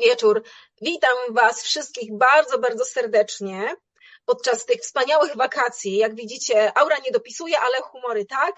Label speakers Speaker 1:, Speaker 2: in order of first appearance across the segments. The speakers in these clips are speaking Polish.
Speaker 1: wieczór. Witam Was wszystkich bardzo, bardzo serdecznie podczas tych wspaniałych wakacji. Jak widzicie, aura nie dopisuje, ale humory tak.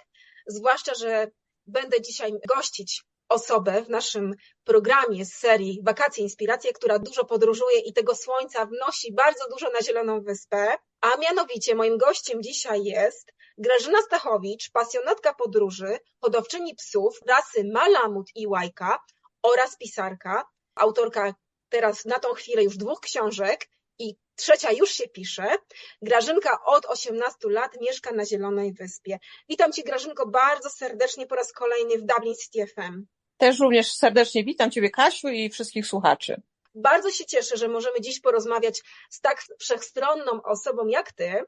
Speaker 1: Zwłaszcza, że będę dzisiaj gościć osobę w naszym programie z serii Wakacje Inspiracje, która dużo podróżuje i tego słońca wnosi bardzo dużo na Zieloną Wyspę. A mianowicie moim gościem dzisiaj jest Grażyna Stachowicz, pasjonatka podróży, hodowczyni psów rasy Malamut i Łajka oraz pisarka, autorka teraz na tą chwilę już dwóch książek i trzecia już się pisze. Grażynka od 18 lat mieszka na Zielonej Wyspie. Witam Cię Grażynko bardzo serdecznie po raz kolejny w Dublin City FM.
Speaker 2: Też również serdecznie witam Ciebie Kasiu i wszystkich słuchaczy.
Speaker 1: Bardzo się cieszę, że możemy dziś porozmawiać z tak wszechstronną osobą jak Ty.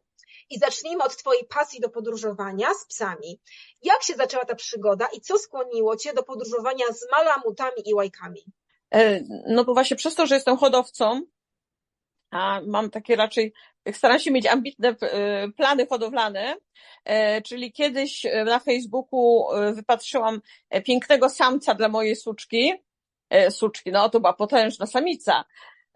Speaker 1: I zacznijmy od Twojej pasji do podróżowania z psami. Jak się zaczęła ta przygoda i co skłoniło Cię do podróżowania z malamutami i łajkami?
Speaker 2: E, no bo właśnie przez to, że jestem hodowcą, a mam takie raczej, staram się mieć ambitne e, plany hodowlane, e, czyli kiedyś na Facebooku wypatrzyłam pięknego samca dla mojej suczki, suczki, no to była potężna samica,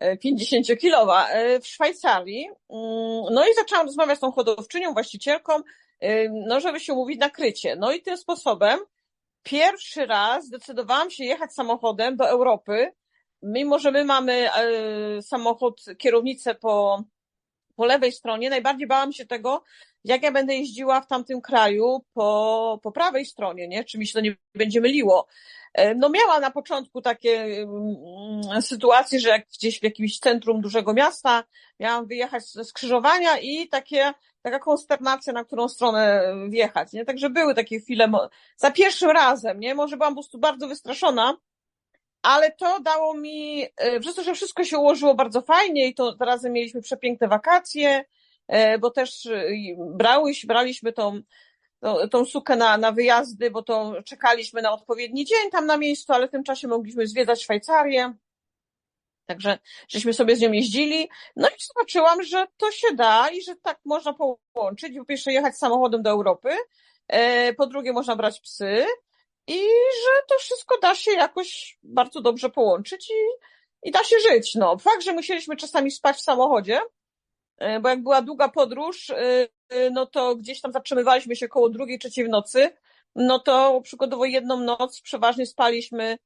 Speaker 2: 50-kilowa w Szwajcarii. Mm, no i zaczęłam rozmawiać z tą hodowczynią, właścicielką, no żeby się umówić na krycie. No i tym sposobem pierwszy raz zdecydowałam się jechać samochodem do Europy, mimo że my mamy e, samochód, kierownicę po, po lewej stronie, najbardziej bałam się tego, jak ja będę jeździła w tamtym kraju po, po prawej stronie, nie? Czy mi się to nie będzie myliło. E, no miała na początku takie mm, sytuacje, że jak gdzieś w jakimś centrum dużego miasta miałam wyjechać ze skrzyżowania i takie taka konsternacja, na którą stronę wjechać, nie? Także były takie chwile, za pierwszym razem, nie? Może byłam po prostu bardzo wystraszona, ale to dało mi, e, przez to, że wszystko się ułożyło bardzo fajnie i to razem mieliśmy przepiękne wakacje, e, bo też e, brałyś, braliśmy tą, tą, tą sukę na, na wyjazdy, bo to czekaliśmy na odpowiedni dzień tam na miejscu, ale w tym czasie mogliśmy zwiedzać Szwajcarię. Także żeśmy sobie z nią jeździli, no i zobaczyłam, że to się da i że tak można połączyć. Po pierwsze jechać samochodem do Europy, e, po drugie można brać psy i że to wszystko da się jakoś bardzo dobrze połączyć i, i da się żyć. No, fakt, że musieliśmy czasami spać w samochodzie, e, bo jak była długa podróż, e, no to gdzieś tam zatrzymywaliśmy się koło drugiej, trzeciej w nocy, no to przykładowo jedną noc przeważnie spaliśmy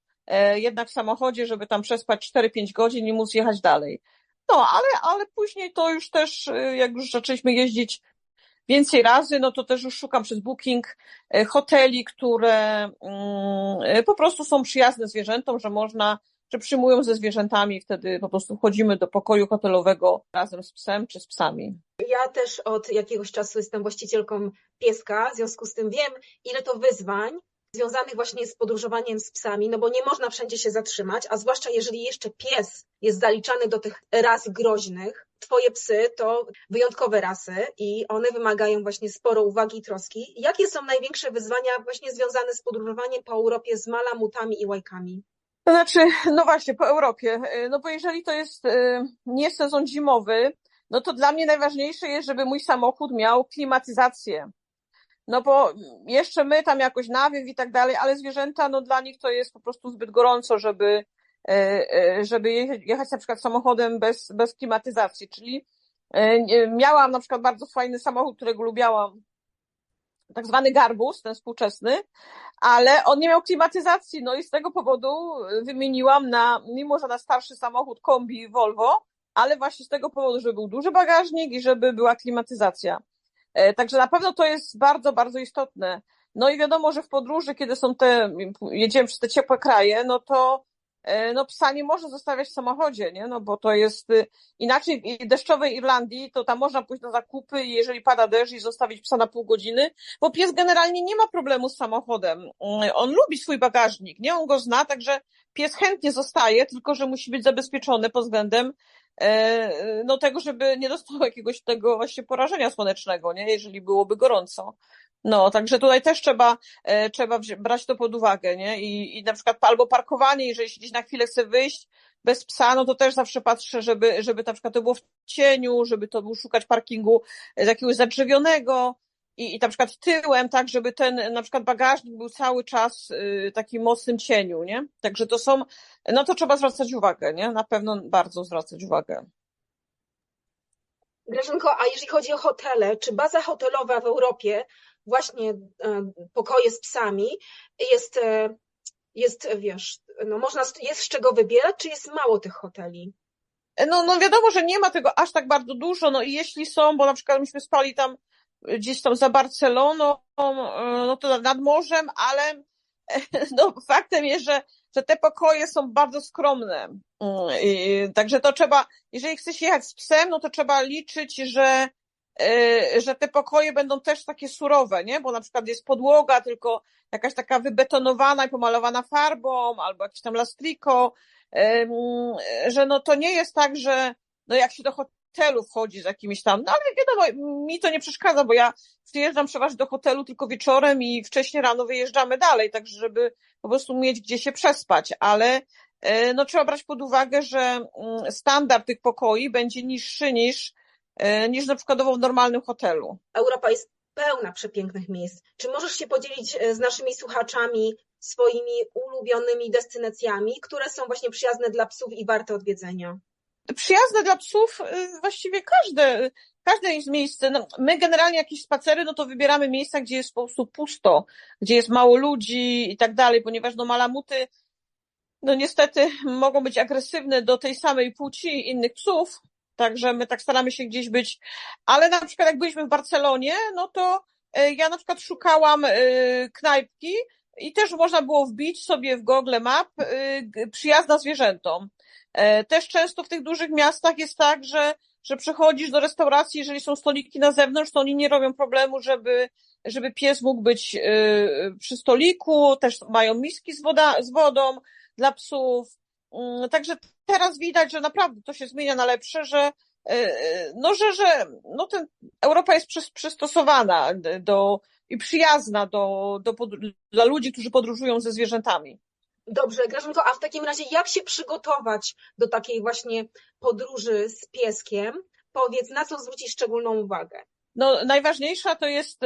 Speaker 2: jednak w samochodzie, żeby tam przespać 4-5 godzin i móc jechać dalej. No, ale, ale później to już też, e, jak już zaczęliśmy jeździć więcej razy, no to też już szukam przez Booking e, hoteli, które mm, po prostu są przyjazne zwierzętom, że można, że przyjmują ze zwierzętami, wtedy po prostu wchodzimy do pokoju hotelowego razem z psem czy z psami.
Speaker 1: Ja też od jakiegoś czasu jestem właścicielką pieska, w związku z tym wiem, ile to wyzwań związanych właśnie z podróżowaniem z psami, no bo nie można wszędzie się zatrzymać, a zwłaszcza jeżeli jeszcze pies jest zaliczany do tych ras groźnych. Twoje psy to wyjątkowe rasy i one wymagają właśnie sporo uwagi i troski. Jakie są największe wyzwania właśnie związane z podróżowaniem po Europie z malamutami i łajkami?
Speaker 2: To znaczy, no właśnie, po Europie. No bo jeżeli to jest y, nie sezon zimowy, no to dla mnie najważniejsze jest, żeby mój samochód miał klimatyzację no bo jeszcze my tam jakoś nawiew i tak dalej, ale zwierzęta, no dla nich to jest po prostu zbyt gorąco, żeby, e, e, żeby jechać na przykład samochodem bez, bez klimatyzacji, czyli e, miałam na przykład bardzo fajny samochód, którego lubiałam, tak zwany garbus, ten współczesny, ale on nie miał klimatyzacji, no i z tego powodu wymieniłam na, mimo że na starszy samochód kombi Volvo, ale właśnie z tego powodu, żeby był duży bagażnik i żeby była klimatyzacja. E, także na pewno to jest bardzo, bardzo istotne. No i wiadomo, że w podróży, kiedy są te, jedziemy przez te ciepłe kraje, no to e, no psa nie może zostawiać w samochodzie, nie? No bo to jest y, inaczej w deszczowej Irlandii, to tam można pójść na zakupy i jeżeli pada deszcz i zostawić psa na pół godziny, bo pies generalnie nie ma problemu z samochodem. Mm, on lubi swój bagażnik, nie? On go zna, także pies chętnie zostaje, tylko że musi być zabezpieczony pod względem no tego, żeby nie dostał jakiegoś tego właśnie porażenia słonecznego, nie? Jeżeli byłoby gorąco. No, także tutaj też trzeba, e, trzeba brać to pod uwagę, nie? I, I na przykład albo parkowanie, jeżeli się gdzieś na chwilę chce wyjść bez psa, no to też zawsze patrzę, żeby, żeby na przykład to było w cieniu, żeby to był szukać parkingu jakiegoś zadrzewionego, i, i na przykład tyłem, tak, żeby ten na przykład bagażnik był cały czas y, taki mocnym cieniu, nie? Także to są, no to trzeba zwracać uwagę, nie? Na pewno bardzo zwracać uwagę.
Speaker 1: Grażynko, a jeżeli chodzi o hotele, czy baza hotelowa w Europie, właśnie e, pokoje z psami, jest, e, jest wiesz, no można, jest z czego wybierać, czy jest mało tych hoteli?
Speaker 2: No, no wiadomo, że nie ma tego aż tak bardzo dużo, no i jeśli są, bo na przykład myśmy spali tam gdzieś tam za Barceloną, no to nad morzem, ale no, faktem jest, że, że te pokoje są bardzo skromne. I, także to trzeba, jeżeli chcesz jechać z psem, no to trzeba liczyć, że, e, że te pokoje będą też takie surowe, nie? Bo na przykład jest podłoga tylko jakaś taka wybetonowana i pomalowana farbą, albo jakieś tam lastriko, że no to nie jest tak, że no jak się do hotelu wchodzi z jakimiś tam, no ale wiadomo, mi to nie przeszkadza, bo ja przyjeżdżam przeważnie do hotelu tylko wieczorem i wcześniej rano wyjeżdżamy dalej, tak żeby po prostu mieć gdzie się przespać, ale e, no trzeba brać pod uwagę, że mm, standard tych pokoi będzie niższy niż, e, niż na przykład w normalnym hotelu.
Speaker 1: Europa jest pełna przepięknych miejsc. Czy możesz się podzielić e, z naszymi słuchaczami swoimi ulubionymi destynacjami, które są właśnie przyjazne dla psów i warte odwiedzenia?
Speaker 2: Przyjazne dla psów y, właściwie każde, każde jest miejsce. No, my generalnie jakieś spacery, no to wybieramy miejsca, gdzie jest po prostu pusto, gdzie jest mało ludzi i tak dalej, ponieważ no malamuty, no niestety mogą być agresywne do tej samej płci innych psów, także my tak staramy się gdzieś być, ale na przykład jak byliśmy w Barcelonie, no to y, ja na przykład szukałam y, knajpki i też można było wbić sobie w Google Map przyjazna zwierzętom. E, też często w tych dużych miastach jest tak, że, że przychodzisz do restauracji, jeżeli są stoliki na zewnątrz, to oni nie robią problemu, żeby, żeby pies mógł być e, przy stoliku, też mają miski z, woda, z wodą dla psów. Mm, także teraz widać, że naprawdę to się zmienia na lepsze, że e, no, że, że no ten, Europa jest przystosowana do, i przyjazna do, do, dla ludzi, którzy podróżują ze zwierzętami.
Speaker 1: Dobrze, Grażynko, a w takim razie jak się przygotować do takiej właśnie podróży z pieskiem? Powiedz, na co zwrócić szczególną uwagę?
Speaker 2: No, najważniejsza to jest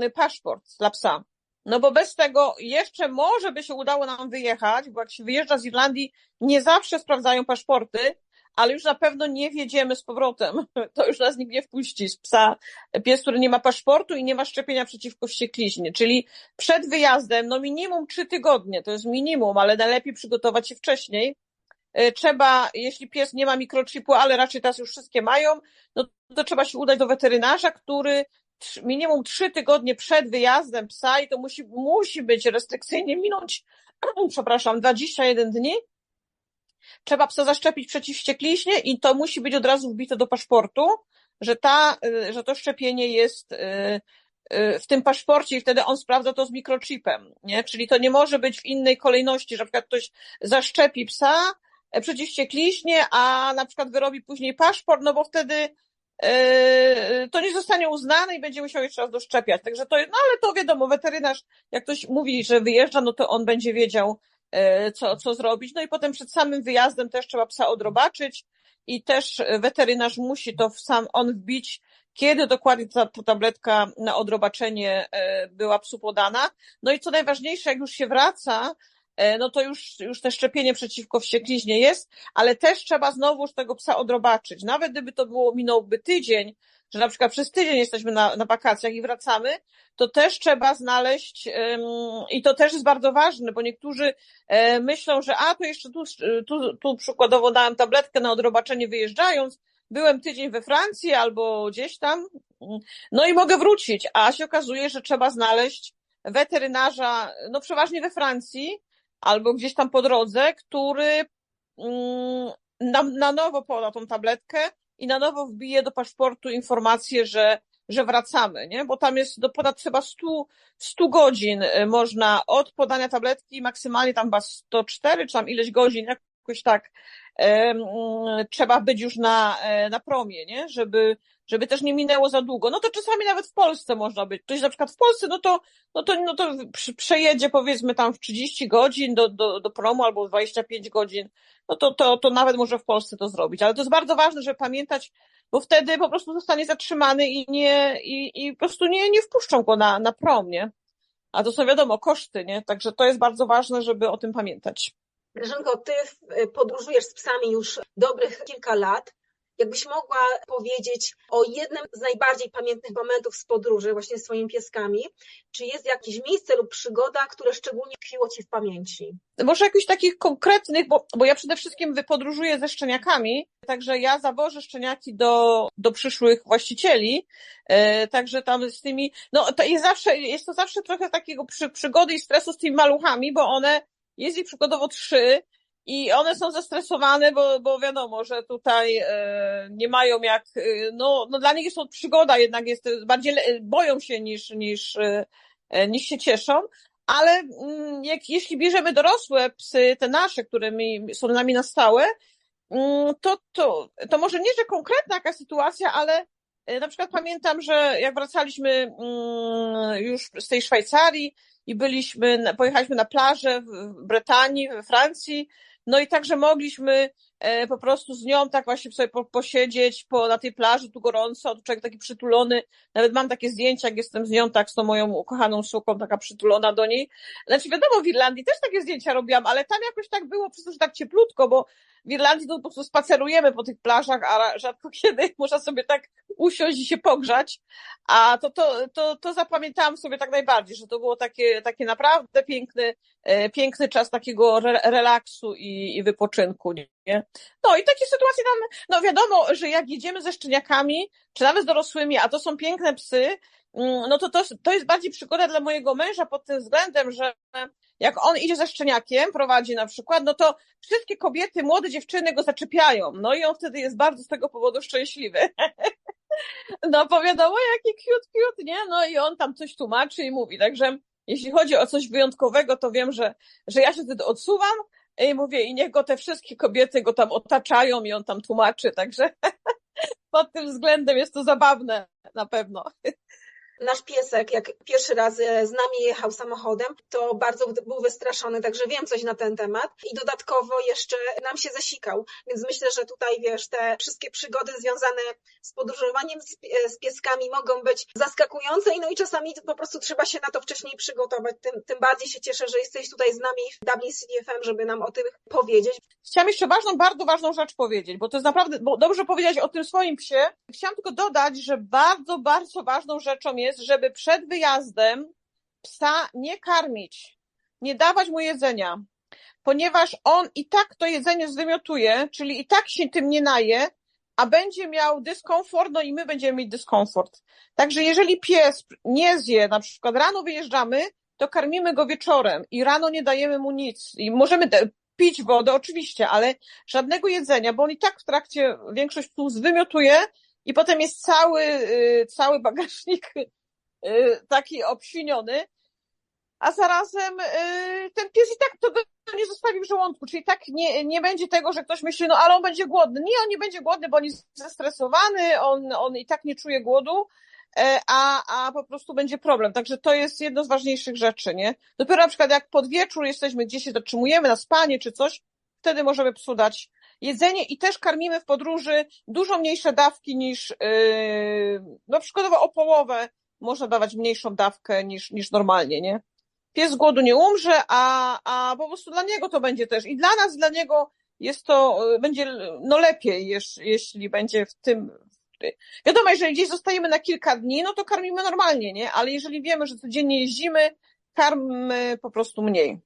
Speaker 2: yy, paszport dla psa. No bo bez tego jeszcze może by się udało nam wyjechać, bo jak się wyjeżdża z Irlandii, nie zawsze sprawdzają paszporty, ale już na pewno nie wjedziemy z powrotem. To już nas nikt nie wpuści z psa. Pies, który nie ma paszportu i nie ma szczepienia przeciwko wściekliźnie. Czyli przed wyjazdem, no minimum trzy tygodnie, to jest minimum, ale najlepiej przygotować się wcześniej. E, trzeba, jeśli pies nie ma mikrochipu, ale raczej teraz już wszystkie mają, no to trzeba się udać do weterynarza, który minimum trzy tygodnie przed wyjazdem psa i to musi, musi być restrykcyjnie minąć, przepraszam, 21 dni, trzeba psa zaszczepić przeciw wściekliźnie i to musi być od razu wbite do paszportu, że ta, y, że to szczepienie jest y, y, w tym paszporcie i wtedy on sprawdza to z mikrochipem, nie? Czyli to nie może być w innej kolejności, że na przykład ktoś zaszczepi psa e, przeciw wściekliźnie, a na przykład wyrobi później paszport, no bo wtedy to nie zostanie uznane i będzie musiał jeszcze raz doszczepiać. Także to, no ale to wiadomo, weterynarz, jak ktoś mówi, że wyjeżdża, no to on będzie wiedział, E, co, co zrobić. No i potem przed samym wyjazdem też trzeba psa odrobaczyć i też weterynarz musi to sam on wbić, kiedy dokładnie ta, ta tabletka na odrobaczenie e, była psu podana. No i co najważniejsze, jak już się wraca, e, no to już, już te szczepienie przeciwko wściekliźnie jest, ale też trzeba znowuż tego psa odrobaczyć. Nawet gdyby to było, minąłby tydzień, że na przykład przez tydzień jesteśmy na, na wakacjach i wracamy, to też trzeba znaleźć, i to też jest bardzo ważne, bo niektórzy e, myślą, że a, to jeszcze tu, tu, tu przykładowo dałem tabletkę na odrobaczenie wyjeżdżając, byłem tydzień we Francji albo gdzieś tam, no i mogę wrócić, a się okazuje, że trzeba znaleźć weterynarza, no przeważnie we Francji, albo gdzieś tam po drodze, który na, na nowo poda tą tabletkę i na nowo wbije do paszportu informację, że, że wracamy, nie? Bo tam jest do ponad chyba 100, 100 godzin y, można od podania tabletki, maksymalnie tam chyba 104, czy tam ileś godzin, jakoś tak, trzeba być już na, e, na promie, nie? Żeby, żeby też nie minęło za długo. No to czasami nawet w Polsce można być. Ktoś na przykład w Polsce, no to, no to, no to przejedzie powiedzmy tam w 30 godzin do, do, do promu albo 25 godzin, no to, to, to nawet może w Polsce to zrobić. Ale to jest bardzo ważne, żeby pamiętać, bo wtedy po prostu zostanie zatrzymany i nie, i, i po prostu nie, nie wpuszczą go na, na prom, nie? A to są wiadomo koszty, nie? Także to jest bardzo ważne, żeby o tym pamiętać.
Speaker 1: Grażynko, ty podróżujesz z psami już dobrych kilka lat. Jakbyś mogła powiedzieć o jednym z najbardziej pamiętnych momentów z podróży właśnie z swoimi pieskami, czy jest jakieś miejsce lub przygoda, które szczególnie tkwiło Ci w pamięci?
Speaker 2: Może jakichś takich konkretnych, bo, bo ja przede wszystkim wypodróżuję ze szczeniakami, także ja zawożę szczeniaki do, do przyszłych właścicieli, e, także tam z tymi, no to jest zawsze, jest to zawsze trochę takiego przy, przygody i stresu z tymi maluchami, bo one, jest ich przykładowo trzy, i one są zestresowane, bo, bo wiadomo, że tutaj e, nie mają jak, e, no, no dla nich jest to przygoda, jednak jest bardziej boją się niż, niż, e, niż się cieszą, ale mm, jak, jeśli bierzemy dorosłe psy, te nasze, które mi, są nami na stałe, mm, to, to, to może nie, że konkretna jaka sytuacja, ale na przykład pamiętam, że jak wracaliśmy mm, już z tej Szwajcarii i byliśmy, pojechaliśmy na plażę w Brytanii, we Francji, no i także mogliśmy e, po prostu z nią tak właśnie sobie posiedzieć po, na tej plaży, tu gorąco, tu człowiek taki przytulony, nawet mam takie zdjęcia, jak jestem z nią, tak z tą moją ukochaną suką, taka przytulona do niej. Znaczy wiadomo, w Irlandii też takie zdjęcia robiłam, ale tam jakoś tak było, przez to, że tak cieplutko, bo w Irlandii to po prostu spacerujemy po tych plażach, a rzadko kiedy można sobie tak usiąść i się pogrzać, a to, to, to, to zapamiętałam sobie tak najbardziej, że to było takie, takie naprawdę piękny, e, piękny czas takiego re relaksu i, i wypoczynku, nie? No i takie sytuacje tam, no wiadomo, że jak jedziemy ze szczeniakami, czy nawet z dorosłymi, a to są piękne psy, mm, no to, to to jest bardziej przygoda dla mojego męża pod tym względem, że jak on idzie ze szczeniakiem, prowadzi na przykład, no to wszystkie kobiety, młode dziewczyny go zaczepiają. No i on wtedy jest bardzo z tego powodu szczęśliwy. No bo wiadomo, jaki cute, cute, nie? No i on tam coś tłumaczy i mówi. Także jeśli chodzi o coś wyjątkowego, to wiem, że, że ja się wtedy odsuwam i mówię, i niech go te wszystkie kobiety go tam otaczają i on tam tłumaczy. Także pod tym względem jest to zabawne na pewno.
Speaker 1: Nasz piesek, jak pierwszy raz e, z nami jechał samochodem, to bardzo był wystraszony, także wiem coś na ten temat. I dodatkowo jeszcze nam się zasikał, więc myślę, że tutaj, wiesz, te wszystkie przygody związane z podróżowaniem z, pieskami mogą być zaskakujące no i czasami po prostu trzeba się na to wcześniej przygotować. Tym, tym bardziej się cieszę, że jesteś tutaj z nami w Dublin CDFM, żeby nam o tym powiedzieć.
Speaker 2: Chciałam jeszcze ważną, bardzo ważną rzecz powiedzieć, bo to jest naprawdę, bo dobrze powiedzieć o tym swoim psie. Chciałam tylko dodać, że bardzo, bardzo ważną rzeczą jest jest, żeby przed wyjazdem psa nie karmić, nie dawać mu jedzenia, ponieważ on i tak to jedzenie zwymiotuje, czyli i tak się tym nie naje, a będzie miał dyskomfort, no i my będziemy mieć dyskomfort. Także jeżeli pies nie zje, na przykład rano wyjeżdżamy, to karmimy go wieczorem i rano nie dajemy mu nic. I możemy pić wodę oczywiście, ale żadnego jedzenia, bo on i tak w trakcie większość psów zwymiotuje i potem jest cały, y, cały bagażnik y, taki obsiniony, a zarazem y, ten pies i tak to nie zostawi w żołądku, czyli tak nie, nie będzie tego, że ktoś myśli, no ale on będzie głodny. Nie, on nie będzie głodny, bo on jest zestresowany, on, on i tak nie czuje głodu, e, a, a po prostu będzie problem. Także to jest jedno z ważniejszych rzeczy, nie? Dopiero na przykład jak pod wieczór jesteśmy, gdzieś się zatrzymujemy na spanie czy coś, wtedy możemy psu dać jedzenie i też karmimy w podróży dużo mniejsze dawki niż, yy, no przykładowo o połowę można dawać mniejszą dawkę niż, niż normalnie, nie? Pies z głodu nie umrze, a, a po prostu dla niego to będzie też i dla nas, dla niego jest to, yy, będzie no lepiej, jeż, jeśli będzie w tym, wiadomo, jeżeli gdzieś zostajemy na kilka dni, no to karmimy normalnie, nie? Ale jeżeli wiemy, że codziennie jeździmy, karmmy po prostu mniej.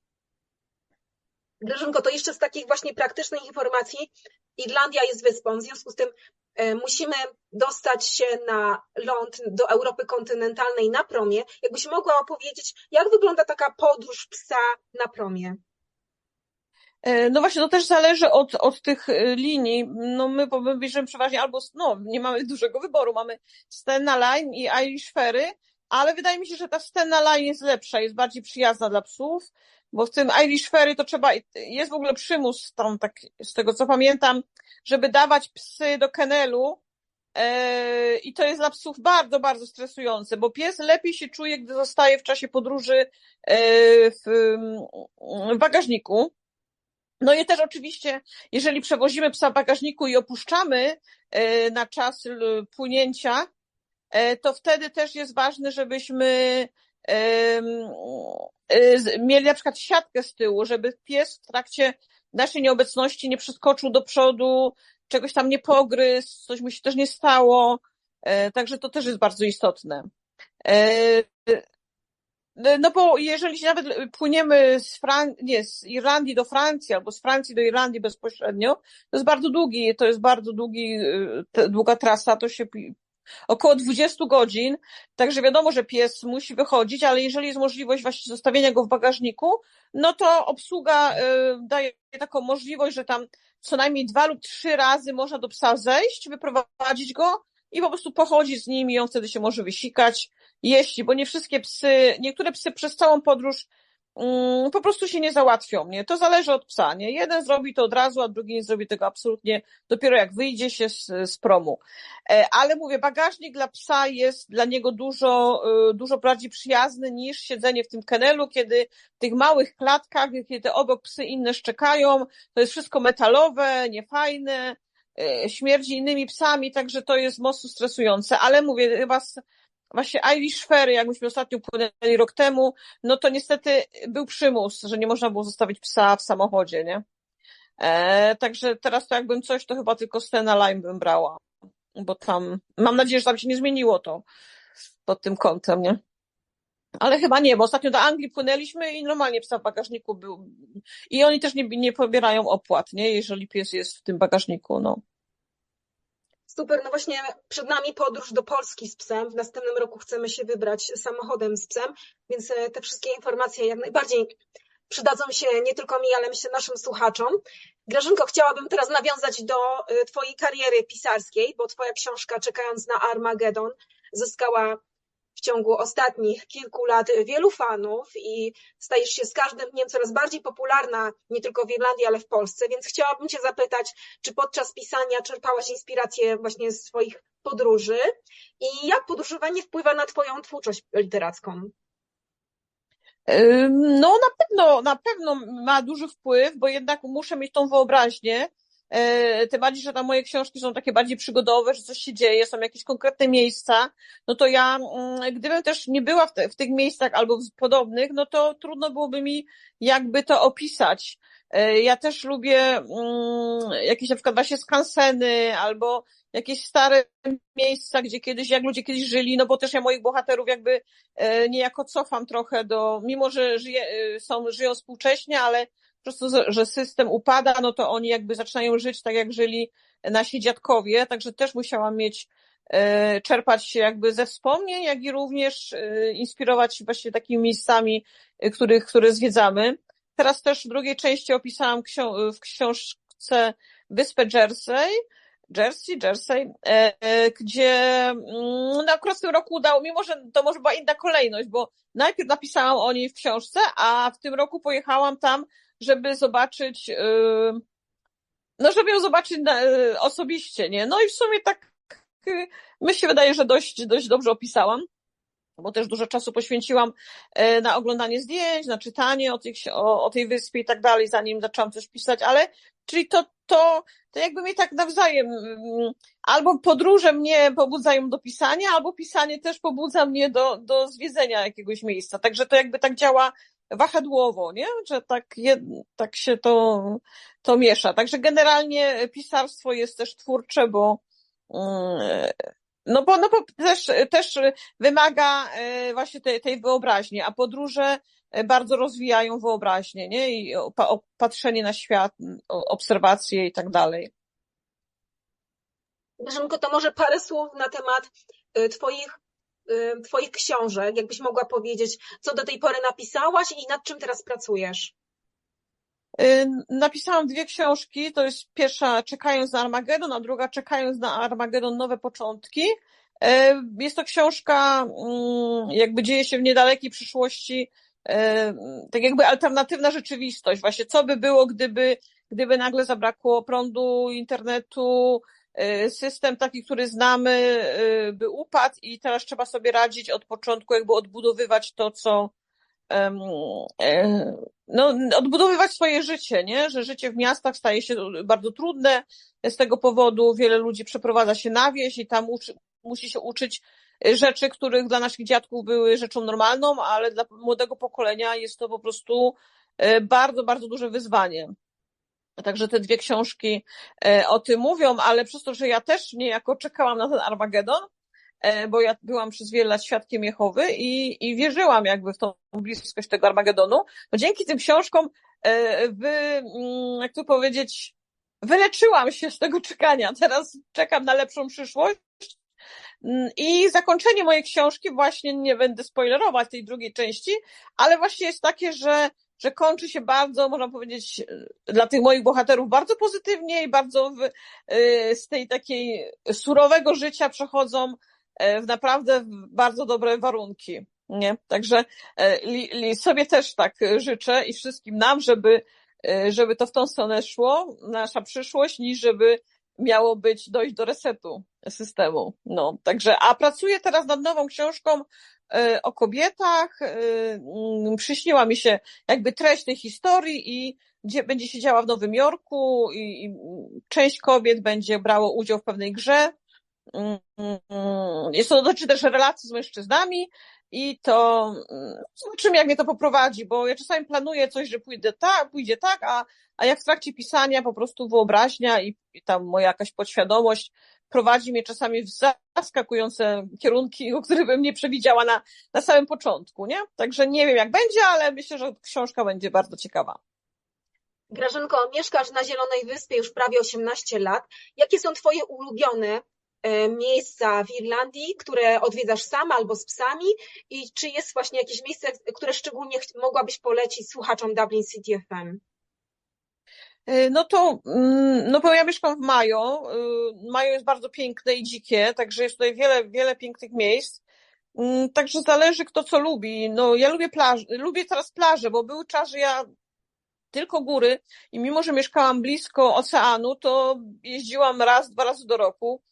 Speaker 1: Grażynko, to jeszcze z takich właśnie praktycznych informacji. Irlandia jest wyspą, w związku z tym e, musimy dostać się na ląd do Europy kontynentalnej na promie. Jakbyś mogła opowiedzieć, jak wygląda taka podróż psa na promie?
Speaker 2: E, no właśnie, to też zależy od, od tych e, linii. No my bierzemy przeważnie albo, no nie mamy dużego wyboru, mamy Stena Line i Irish Ferry, ale wydaje mi się, że ta Stena Line jest lepsza, jest bardziej przyjazna dla psów bo w tym Irish Ferry to trzeba, jest w ogóle przymus tam, tak, z tego co pamiętam, żeby dawać psy do kenelu, e, i to jest dla psów bardzo, bardzo stresujące, bo pies lepiej się czuje, gdy zostaje w czasie podróży e, w, w bagażniku. No i też oczywiście, jeżeli przewozimy psa w bagażniku i opuszczamy na czas płynięcia, to wtedy też jest ważne, żebyśmy mieli na przykład siatkę z tyłu, żeby pies w trakcie naszej nieobecności nie przeskoczył do przodu, czegoś tam nie pogryzł, coś mu się też nie stało. Także to też jest bardzo istotne. No bo jeżeli nawet płyniemy z, Fran- nie, z Irlandii do Francji albo z Francji do Irlandii bezpośrednio, to jest bardzo długi, to jest bardzo długi, długa trasa, to się około 20 godzin, także wiadomo, że pies musi wychodzić, ale jeżeli jest możliwość właśnie zostawienia go w bagażniku, no to obsługa daje taką możliwość, że tam co najmniej dwa lub trzy razy można do psa zejść, wyprowadzić go i po prostu pochodzić z nim i on wtedy się może wysikać, jeść, bo nie wszystkie psy, niektóre psy przez całą podróż po prostu się nie załatwią, nie? To zależy od psa, nie? Jeden zrobi to od razu, a drugi nie zrobi tego absolutnie dopiero jak wyjdzie się z, z promu. E, ale mówię, bagażnik dla psa jest dla niego dużo, e, dużo bardziej przyjazny niż siedzenie w tym kenelu, kiedy w tych małych klatkach, kiedy obok psy inne szczekają, to jest wszystko metalowe, niefajne, e, śmierdzi innymi psami, także to jest mocno stresujące, ale mówię, chyba właśnie Irish Ferry, jak myśmy ostatnio płynęli rok temu, no to niestety był przymus, że nie można było zostawić psa w samochodzie, nie? E, także teraz to jakbym coś, to chyba tylko Stena Lime bym brała, bo tam, mam nadzieję, że tam się nie zmieniło to pod tym kątem, nie? Ale chyba nie, bo ostatnio do Anglii płynęliśmy i normalnie psa w bagażniku był. I oni też nie, nie pobierają opłat, nie? Jeżeli pies jest w tym bagażniku, no.
Speaker 1: Super, no właśnie przed nami podróż do Polski z psem. W następnym roku chcemy się wybrać samochodem z psem, więc e, te wszystkie informacje jak najbardziej przydadzą się nie tylko mi, ale myślę naszym słuchaczom. Grażynko, chciałabym teraz nawiązać do e, Twojej kariery pisarskiej, bo Twoja książka Czekając na Armagedon zyskała w ciągu ostatnich kilku lat wielu fanów i stajesz się z każdym dniem coraz bardziej popularna, nie tylko w Irlandii, ale w Polsce, więc chciałabym Cię zapytać, czy podczas pisania czerpałaś inspirację właśnie z swoich podróży i jak podróżowanie wpływa na Twoją twórczość literacką?
Speaker 2: No na pewno, na pewno ma duży wpływ, bo jednak muszę mieć tą wyobraźnię, tym bardziej, że tam moje książki są takie bardziej przygodowe, że coś się dzieje, są jakieś konkretne miejsca, no to ja, mm, gdybym też nie była w, te, w tych miejscach albo w podobnych, no to trudno byłoby mi jakby to opisać. E, ja też lubię mm, jakieś na przykład właśnie skanseny albo jakieś stare miejsca, gdzie kiedyś, jak ludzie kiedyś żyli, no bo też ja moich bohaterów jakby e, niejako cofam trochę do, mimo że żyje, są, żyją współcześnie, ale po prostu, że system upada, no to oni jakby zaczynają żyć tak, jak żyli nasi dziadkowie, także też musiałam mieć, e, czerpać się jakby ze wspomnień, jak i również e, inspirować się właśnie takimi miejscami, e, których, które zwiedzamy. Teraz też w drugiej części opisałam w książce Wyspę Jersey, Jersey, Jersey, gdzie mm, no akurat w tym roku udało, mimo że to może była inna kolejność, bo najpierw napisałam o niej w książce, a w tym roku pojechałam tam żeby zobaczyć, yy, no żeby ją zobaczyć yy, osobiście, nie? No i w sumie tak, mi się wydaje, że dość, dość dobrze opisałam bo też dużo czasu poświęciłam na oglądanie zdjęć, na czytanie o, tych, o, o tej wyspie i tak dalej, zanim zaczęłam coś pisać, ale czyli to, to, to jakby mnie tak nawzajem, mm, albo podróże mnie pobudzają do pisania, albo pisanie też pobudza mnie do, do zwiedzenia jakiegoś miejsca. Także to jakby tak działa wahadłowo, nie? Że tak, je, tak się to, to miesza. Także generalnie pisarstwo jest też twórcze, bo mm, no bo, no bo też, też wymaga e, właśnie tej, tej wyobraźni, a podróże bardzo rozwijają wyobraźnię, nie? I patrzenie na świat, obserwacje i tak dalej.
Speaker 1: Grażynko, to może parę słów na temat e, Twoich twoich książek, jakbyś mogła powiedzieć, co do tej pory napisałaś i nad czym teraz pracujesz?
Speaker 2: Y, napisałam dwie książki, to jest pierwsza Czekając na Armagedon, a druga Czekając na Armagedon Nowe Początki. Y, jest to książka, mm, jakby dzieje się w niedalekiej przyszłości, tak jakby alternatywna rzeczywistość. Właśnie co by było, gdyby, gdyby nagle zabrakło prądu, internetu, Y, system taki, który znamy, y, by upadł i teraz trzeba sobie radzić od początku, jakby odbudowywać to, co, no, odbudowywać swoje życie, nie? Że życie w miastach staje się bardzo trudne z tego powodu. Wiele ludzi przeprowadza się na wieś i tam uczy, musi się uczyć rzeczy, których dla naszych dziadków były rzeczą normalną, ale dla młodego pokolenia jest to po prostu e, bardzo, bardzo duże wyzwanie. Także te dwie książki e, o tym mówią, ale przez to, że ja też niejako czekałam na ten Armagedon, e, bo ja byłam przez wiele lat świadkiem Jehowy i, i wierzyłam jakby w tą bliskość tego Armagedonu, to dzięki tym książkom wy, mm, jak to powiedzieć, wyleczyłam się z tego czekania. Teraz czekam na lepszą przyszłość Mm, I zakończenie mojej książki, właśnie nie będę spoilerować tej drugiej części, ale właśnie jest takie, że, że kończy się bardzo, można powiedzieć, e, dla tych moich bohaterów bardzo pozytywnie i bardzo w, e, z tej takiej surowego życia przechodzą e, w naprawdę bardzo dobre warunki. Nie? Także li, li sobie też tak życzę i wszystkim nam, żeby, żeby to w tą stronę szło, nasza przyszłość, niż żeby miało być dojść do resetu systemu. No, także, a pracuję teraz nad nową książką o kobietach. E, mm, przyśniła mi się jakby treść tej historii i gdzie będzie się działa w Nowym Jorku i, część kobiet będzie brało udział w pewnej grze. Mm, mm, jest to dotyczy też relacji z mężczyznami i to zobaczymy, jak mnie to poprowadzi, bo ja czasami planuję coś, że pójdę tak, pójdzie tak, a, a jak w trakcie pisania po prostu wyobraźnia i, i tam moja jakaś podświadomość prowadzi mnie czasami w zaskakujące kierunki, o których bym nie przewidziała na, na samym początku, nie? Także nie wiem, jak będzie, ale myślę, że książka będzie bardzo ciekawa.
Speaker 1: Grażynko, mieszkasz na Zielonej Wyspie już prawie 18 lat. Jakie są Twoje ulubione e, miejsca w Irlandii, które odwiedzasz sama albo z psami i czy jest właśnie jakieś miejsce, które szczególnie mogłabyś polecić słuchaczom Dublin City FM?
Speaker 2: E, no to, mm, no bo ja mieszkam w Majo. E, Majo jest bardzo piękne i dzikie, także jest tutaj wiele, wiele pięknych miejsc. Mm, także zależy kto co lubi. No ja lubię plaż, lubię teraz plaże, bo był czas, że ja tylko góry i mimo, że mieszkałam blisko oceanu, to jeździłam raz, dwa razy do roku.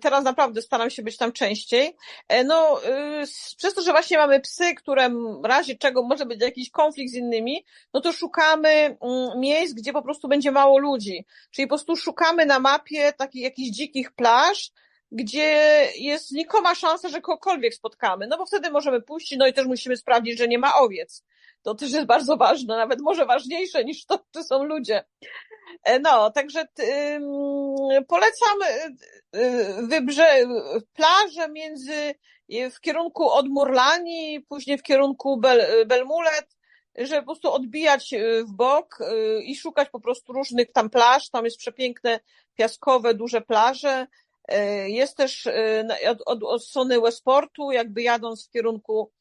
Speaker 2: Teraz naprawdę staram się być tam częściej. E, no, y, przez to, że właśnie mamy psy, które w razie czego może być jakiś konflikt z innymi, no to szukamy mm, miejsc, gdzie po prostu będzie mało ludzi. Czyli po prostu szukamy na mapie takich jakichś dzikich plaż, gdzie jest nikoma szansa, że kogokolwiek spotkamy, no bo wtedy możemy puścić, no i też musimy sprawdzić, że nie ma owiec. To też jest bardzo ważne, nawet może ważniejsze niż to, czy są ludzie. E, no, także polecam y, y, wybrze, plażę między, w kierunku od Murlani, później w kierunku Bel, Belmulet, żeby po prostu odbijać y, w bok i szukać po prostu różnych tam plaż. Tam jest przepiękne, piaskowe, duże plaże. Jest też od, od, od strony Westportu, jakby jadąc w kierunku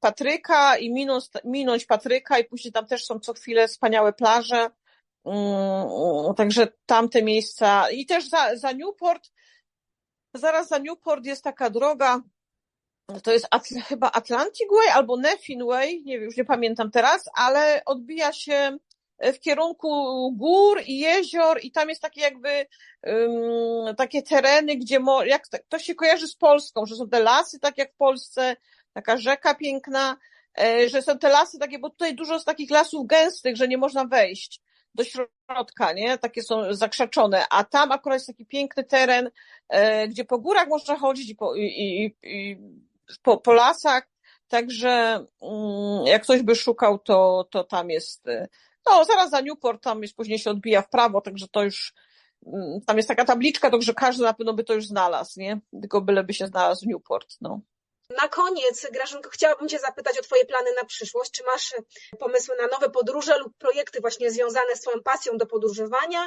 Speaker 2: Patryka i minąć, minąć Patryka i później tam też są co chwilę wspaniałe plaże. Mm, także tamte miejsca. I też za, za Newport, zaraz za Newport jest taka droga, to jest chyba Atlantic Way albo Neffin Way, nie wiem, już nie pamiętam teraz, ale odbija się w kierunku gór i jezior i tam jest takie jakby um, takie tereny, gdzie mo, jak to się kojarzy z Polską, że są te lasy tak jak w Polsce, taka rzeka piękna, e, że są te lasy takie, bo tutaj dużo z takich lasów gęstych, że nie można wejść do środka, nie? Takie są zakrzaczone, a tam akurat jest taki piękny teren, e, gdzie po górach można chodzić i po, i, i, i po, po lasach, także mm, jak ktoś by szukał, to, to tam jest, e, no zaraz za Newport, tam jest, później się odbija w prawo, także to już, mm, tam jest taka tabliczka, także każdy na pewno by to już znalazł, nie? Tylko byleby się znalazł Newport, no.
Speaker 1: Na koniec, Grażynko, chciałabym Cię zapytać o Twoje plany na przyszłość. Czy masz pomysły na nowe podróże lub projekty właśnie związane z Twoją pasją do podróżowania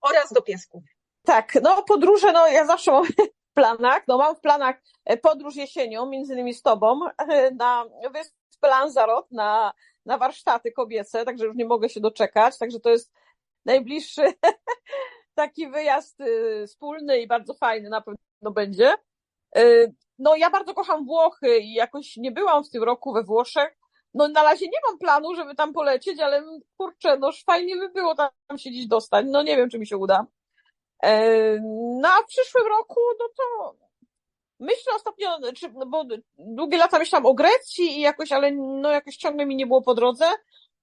Speaker 1: oraz do piesków?
Speaker 2: Tak, no podróże, no ja zawsze mam w planach, no mam w planach e, podróż jesienią, między innymi z Tobą, e, na wyspę Lanzarote, na, na warsztaty kobiece, także już nie mogę się doczekać, także to jest najbliższy taki wyjazd wspólny i bardzo fajny na pewno będzie. No ja bardzo kocham Włochy i jakoś nie byłam w tym roku we Włoszech. No na razie nie mam planu, żeby tam polecieć, ale kurczę, no fajnie by było tam się gdzieś dostać. No nie wiem, czy mi się uda. E, no a w przyszłym roku, no to Myślę ostatnio, czy, no bo długie lata myślałam o Grecji i jakoś, ale no jakoś ciągle mi nie było po drodze,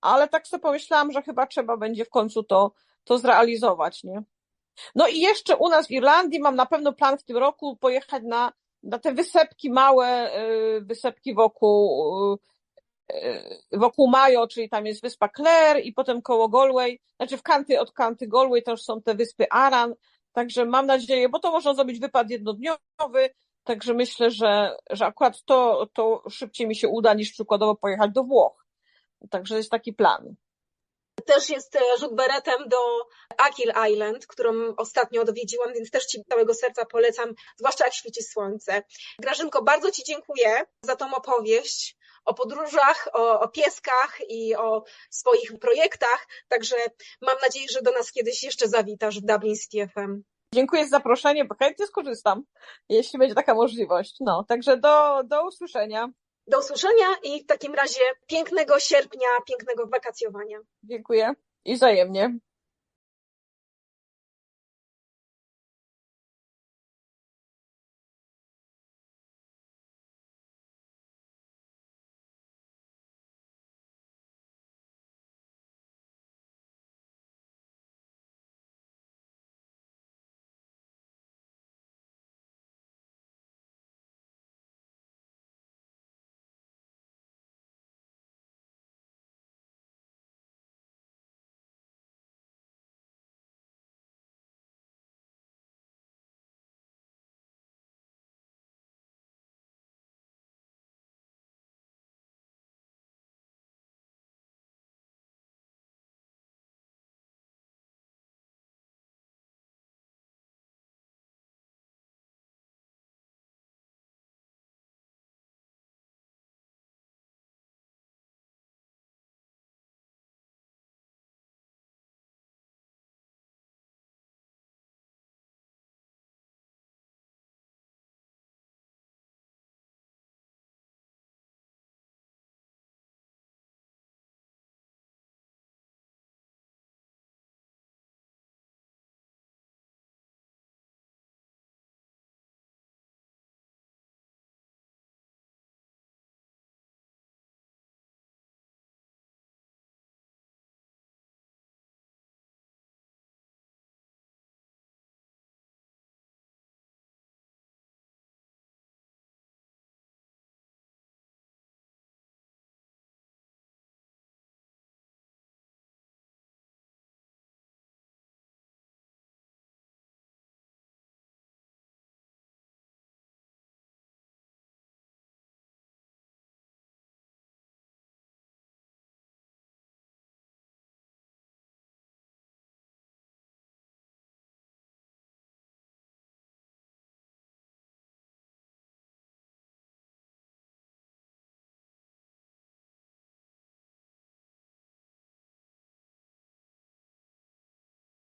Speaker 2: ale tak sobie pomyślałam, że chyba trzeba będzie w końcu to, to zrealizować, nie? No i jeszcze u nas w Irlandii mam na pewno plan w tym roku pojechać na, na te wysepki małe, y, wysepki wokół, y, wokół Mayo, czyli tam jest wyspa Clare i potem koło Galway, znaczy w kanty od kanty Galway też są te wyspy Aran, także mam nadzieję, bo to można zrobić wypad jednodniowy, także myślę, że, że akurat to, to szybciej mi się uda niż przykładowo pojechać do Włoch. Także jest taki plan.
Speaker 1: Też jest e, rzut beretem do Akil Island, którą ostatnio odwiedziłam, więc też Ci całego serca polecam, zwłaszcza jak świeci słońce. Grażynko, bardzo Ci dziękuję za tą opowieść o podróżach, o, o pieskach i o swoich projektach. Także mam nadzieję, że do nas kiedyś jeszcze zawitasz w Dublin City FM.
Speaker 2: Dziękuję za zaproszenie, bo chętnie skorzystam, jeśli będzie taka możliwość. No, także do, do usłyszenia.
Speaker 1: Do usłyszenia i w takim razie pięknego sierpnia, pięknego wakacjowania.
Speaker 2: Dziękuję i wzajemnie.